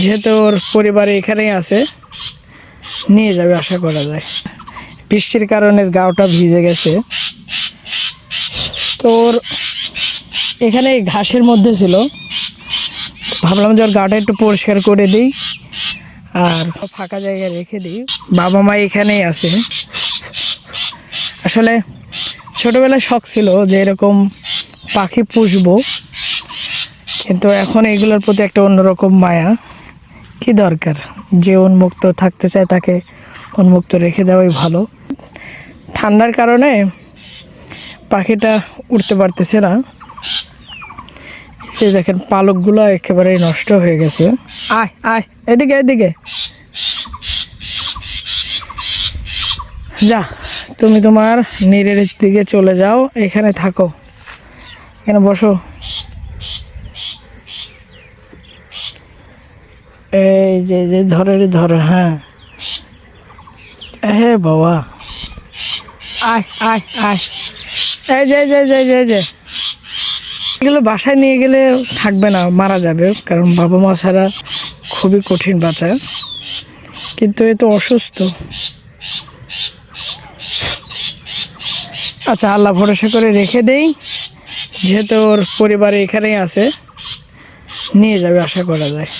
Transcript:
যেহেতু ওর পরিবারে এখানেই আছে, নিয়ে যাবে আশা করা যায়। বৃষ্টির কারণে গাওটা ভিজে গেছে। তো ওর এখানে ঘাসের মধ্যে ছিল। ভাবলাম যে ওর গাটা একটু পরিষ্কার করে দিই, আর ফাঁকা জায়গায় রেখে দিই। বাবা মা এখানেই আছে। আসলে ছোটোবেলায় শখ ছিল যে এরকম পাখি পুষবো, কিন্তু এখন এগুলোর প্রতি একটা অন্যরকম মায়া। কি দরকার? যে উন্মুক্ত থাকতে চায় তাকে উন্মুক্ত রেখে দেওয়াই ভালো। ঠান্ডার কারণে পাখিটা উঠতে পারতেছে না। দেখেন, পালকগুলো একেবারেই নষ্ট হয়ে গেছে। আয় আয়, এদিকে এদিকে। যা, তুমি তোমার নীরের দিকে চলে যাও, এখানে থাকো। এখানে বসো। এই যে যে ধরে, রে ধরে হ্যাঁ। হে বাবা। আয় আয় আয়। এই যে যে। এগুলো বাসায় নিয়ে গেলে থাকবে না, মারা যাবে, কারণ বাবা মা ছাড়া খুবই কঠিন বাচ্চা। কিন্তু এ তো অসুস্থ। আচ্ছা আল্লাহ ভরসা করে রেখে দেই, যেহেতু ওর পরিবার এখানেই আছে, নিয়ে যাবে, আশা করা যায়।